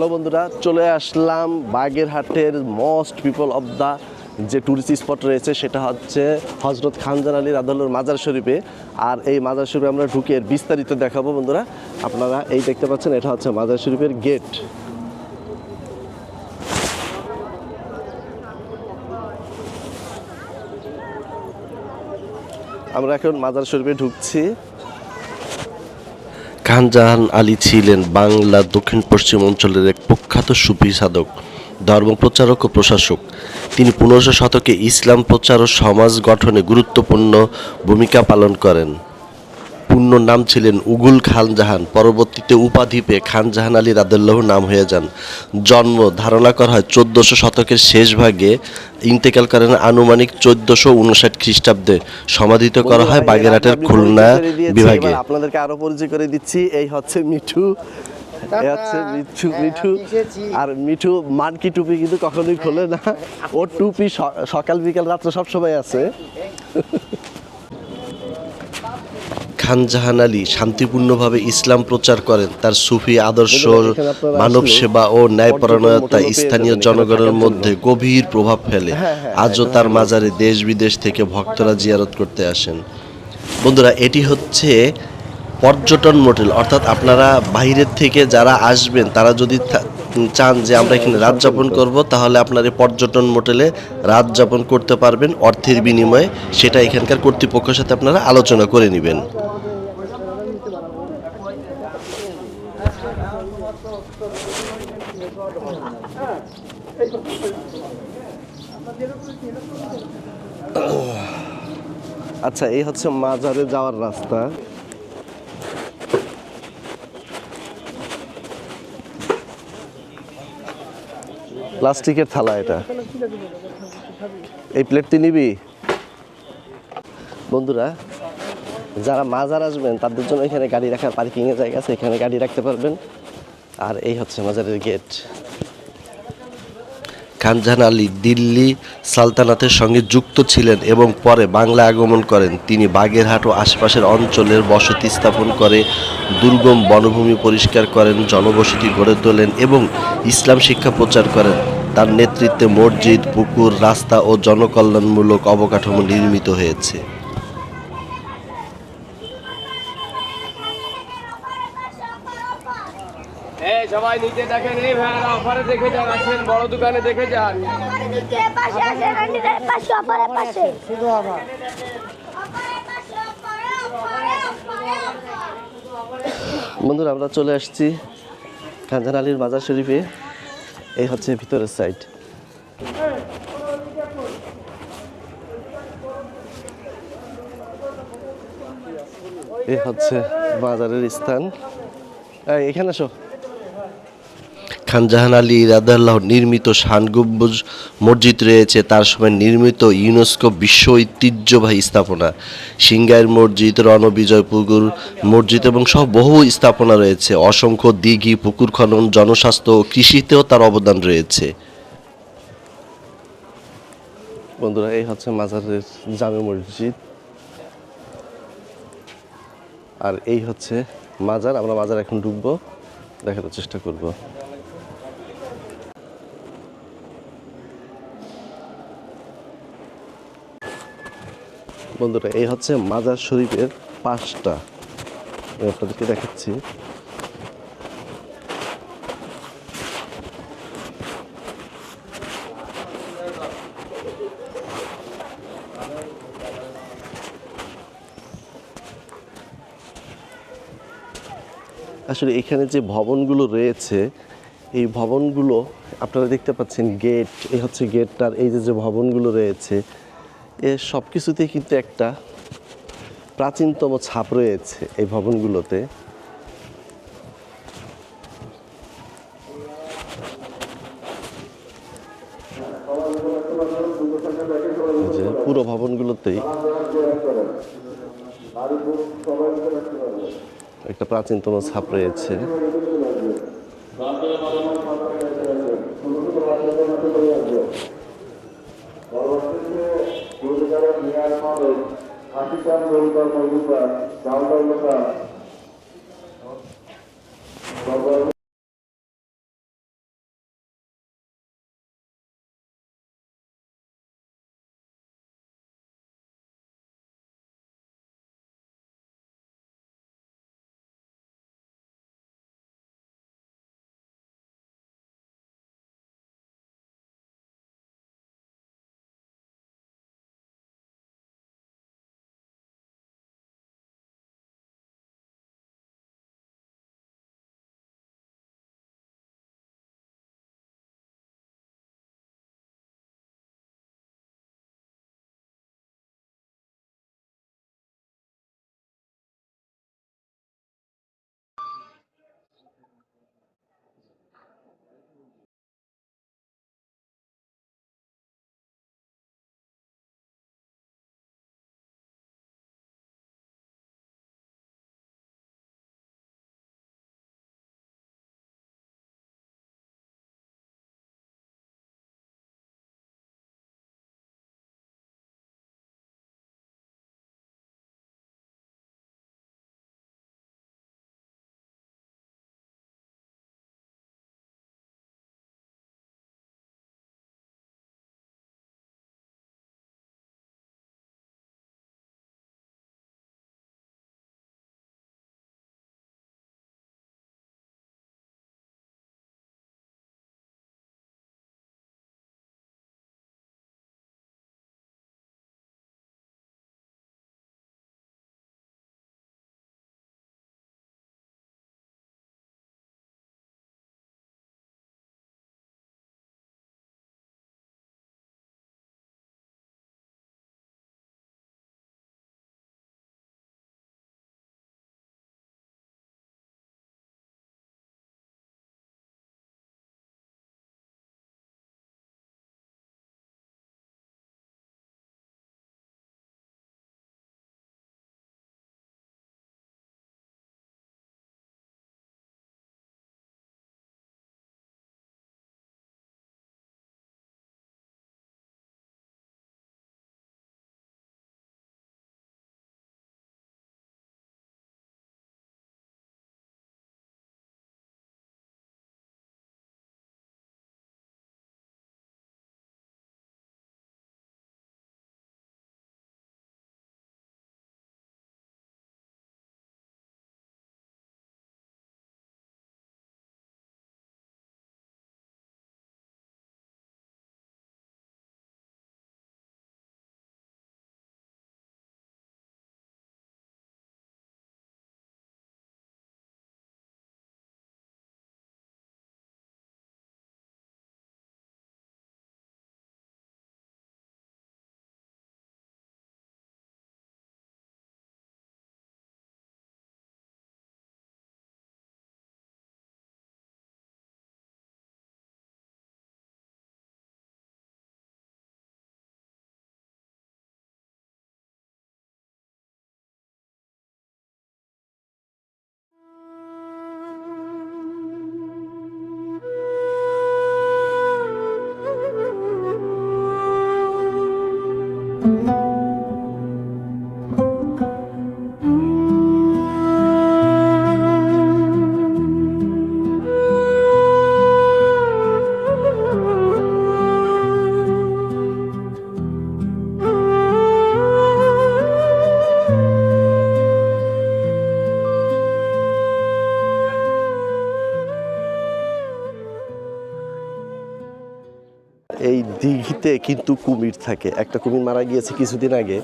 Hello বন্ধুরা, চলে আসলাম বাগেরহাটের মোস্ট পিপল অফ দ্য যে টুরিস্ট স্পট রয়েছে, সেটা হচ্ছে হজরত খানজান আলী রাদুল্লোর মাজার শরীফে। আর এই মাজার শরীফে আমরা ঢুকে বিস্তারিত দেখাবো বন্ধুরা। আপনারা এই দেখতে পাচ্ছেন, এটা হচ্ছে মাজার শরীফের গেট আমরা এখন মাজার শরীফে ঢুকছি। খানজাহান আলী ছিলেন বাংলা দক্ষিণ পশ্চিম অঞ্চলের এক প্রখ্যাত সুফি সাধক ধর্ম প্রচারক ও প্রশাসক। তিনি পনেরোশো শতকে ইসলাম প্রচার ও সমাজ গঠনে গুরুত্বপূর্ণ ভূমিকা পালন করেন। পূর্ণ নাম ছিলেন উগুল খানজাহান পরবর্তীতে উপাধি পেয়ে খানজাহান আলী রাদুল্লাহ নাম হয়ে যান। জন্ম ধারণা করা হয় চোদ্দোশো শতকের শেষ ভাগে ইন্তেকাল করেন আনুমানিক চোদ্দোশো উনষাট খ্রিস্টাব্দে। সমাধিত করা হয় বাগেরহাটের খুলনা বিভাগে। আপনাদেরকে আরও পরিচয় করে দিচ্ছি। এই হচ্ছে মিঠু। হচ্ছে মিঠু হ্যাঁ, মিঠু। আর মিঠু মানকি টুপি কিন্তু কখনোই খোলে না। ওর টুপি সকাল বিকাল রাত্র সব সময় আছে। খানজাহান আলী শান্তিপূর্ণভাবে ইসলাম প্রচার করেন। তার সুফি আদর্শ মানব সেবা ও ন্যায়পরায়ণতা স্থানীয় জনগণের মধ্যে গভীর প্রভাব ফেলে। হ্যাঁ, হ্যাঁ, আজও তার মাজারে দেশ বিদেশ থেকে ভক্তরা জিয়ারত করতে আসেন। বন্ধুরা এটি হচ্ছে পর্যটন মোটেল অর্থাৎ আপনারা বাইরের থেকে যারা আসবেন তারা যদি চান যে আমরা এখানে রাত যাপন করব তাহলে আপনার এই পর্যটন মোটেলে রাত যাপন করতে পারবেন। অর্থের বিনিময়ে সেটা এখানকার কর্তৃপক্ষের সাথে আপনারা আলোচনা করে নেবেন। আচ্ছা এই হচ্ছে মাজারে যাওয়ার রাস্তা। প্লাস্টিকের থালা এটা। এই প্লেটটি নিবি? বন্ধুরা, যারা মাজার আসবেন, তাদের জন্য এখানে গাড়ি রাখার পার্কিংয়ের জায়গা আছে, এখানে গাড়ি রাখতে পারবেন। আর এই হচ্ছে মাজারের গেট। খানজাহান আলী দিল্লি সালতানাতের সঙ্গে যুক্ত ছিলেন এবং পরে বাংলা আগমন করেন। তিনি বাগেরহাট ও আশপাশের অঞ্চলের বসতি স্থাপন করে দুর্গম বনভূমি পরিষ্কার করেন, জনবসতি গড়ে তোলেন এবং ইসলাম শিক্ষা প্রচার করেন। তার নেতৃত্বে মসজিদ, পুকুর, রাস্তা ও জনকল্যাণমূলক অবকাঠামো নির্মিত হয়েছে এই সবাই নিচে দেখেন। এই ভ্যানের অফারে দেখে যান আসেন বড় দোকানে দেখে যান। বন্ধুরা আমরা চলে আসছি খানজান আলীর মাজার শরীফে। এই হচ্ছে ভিতরের সাইড এই হচ্ছে বাজারের স্থান। এই, এখানে আসো। খানজাহান আলী রাদাল্লাহ নির্মিত শান গম্বুজ মসজিদ রয়েছে। তার সময় নির্মিত ইউনেস্কো বিশ্ব ঐতিহ্যবাহী স্থাপনা। সিঙ্গাইর মসজিদ, রণবিজয় পুকুর মসজিদ এবং সহ বহু স্থাপনা রয়েছে। অসংখ্য দিঘি, পুকুর খনন, জনস্বাস্থ্য ও কৃষিতেও তার অবদান রয়েছে। বন্ধুরা, এই হচ্ছে মাজারের জামে মসজিদ। আর এই হচ্ছে মাজার। আমরা মাজার এখন ঢুকবো দেখার চেষ্টা করব। বন্ধুরা, এই হচ্ছে মাজার শরীফের আমি আপনাদেরকে দেখাচ্ছি। আসলে এখানে যে ভবনগুলো রয়েছে, এই ভবনগুলো আপনারা দেখতে পাচ্ছেন গেট। এই হচ্ছে গেটটার, এই যে যে ভবনগুলো রয়েছে এ সব কিছুতেই কিন্তু একটা প্রাচীনতম ছাপ রয়েছে এই ভবনগুলোতে। যে পুরো ভবনগুলোতেই একটা প্রাচীনতম ছাপ রয়েছে। আশিকান গোলকার মজুকা চাউল দিঘিতে কিন্তু কুমির থাকে। একটা কুমির মারা গিয়েছে কিছুদিন আগে।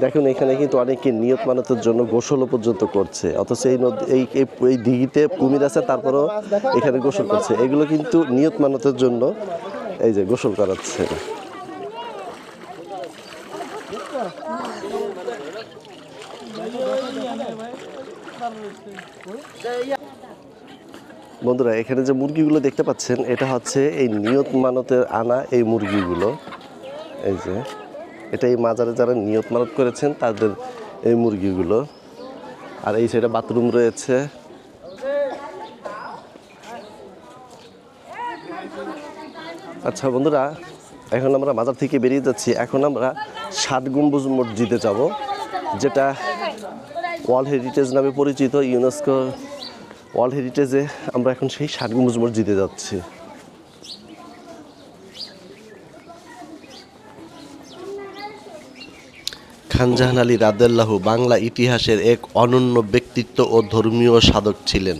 দেখুন, এখানে কিন্তু অনেকে নিয়ত মানতের জন্য গোসলও পর্যন্ত করছে। অথচ এই নদী এই- এই দিঘিতে কুমির আছে, তারপরেও এখানে গোসল করছে। এগুলো কিন্তু নিয়ত মানতের জন্য এই যে গোসল করাচ্ছে। বন্ধুরা, এখানে যে মুরগিগুলো দেখতে পাচ্ছেন, এটা হচ্ছে এই নিয়ত মানতের আনা এই মুরগিগুলো। এই যে, এটা এই মাজারে যারা নিয়ত মানত করেছেন, তাদের এই মুরগিগুলো। আর এই সাইডে বাথরুম রয়েছে। আচ্ছা বন্ধুরা, এখন আমরা মাজার থেকে বেরিয়ে যাচ্ছি। এখন আমরা ষাট গম্বুজ মসজিদে যাব, যেটা ওয়ার্ল্ড হেরিটেজ নামে পরিচিত, ইউনেস্কো ওয়ার্ল্ড হেরিটেজে আমরা এখন সেই ষাট গম্বুজ মসজিদে যাচ্ছি। খানজাহান আলী রাদেল্লাহু বাংলা ইতিহাসের এক অনন্য ব্যক্তিত্ব ও ধর্মীয় সাধক ছিলেন।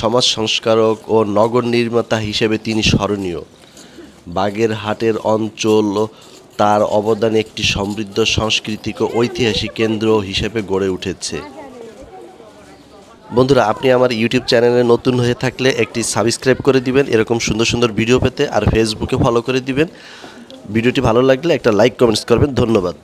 সমাজ সংস্কারক ও নগর নির্মাতা হিসেবে তিনি স্মরণীয়। বাগেরহাটের অঞ্চল তার অবদানে একটি সমৃদ্ধ সাংস্কৃতিক ও ঐতিহাসিক কেন্দ্র হিসেবে গড়ে উঠেছে। বন্ধুরা, আপনি আমার ইউটিউব চ্যানেলে নতুন হয়ে থাকলে একটি সাবস্ক্রাইব করে দিবেন, এরকম সুন্দর সুন্দর ভিডিও পেতে, আর ফেসবুকে ফলো করে দিবেন। ভিডিওটি ভালো লাগলে একটা লাইক কমেন্টস করবেন। ধন্যবাদ।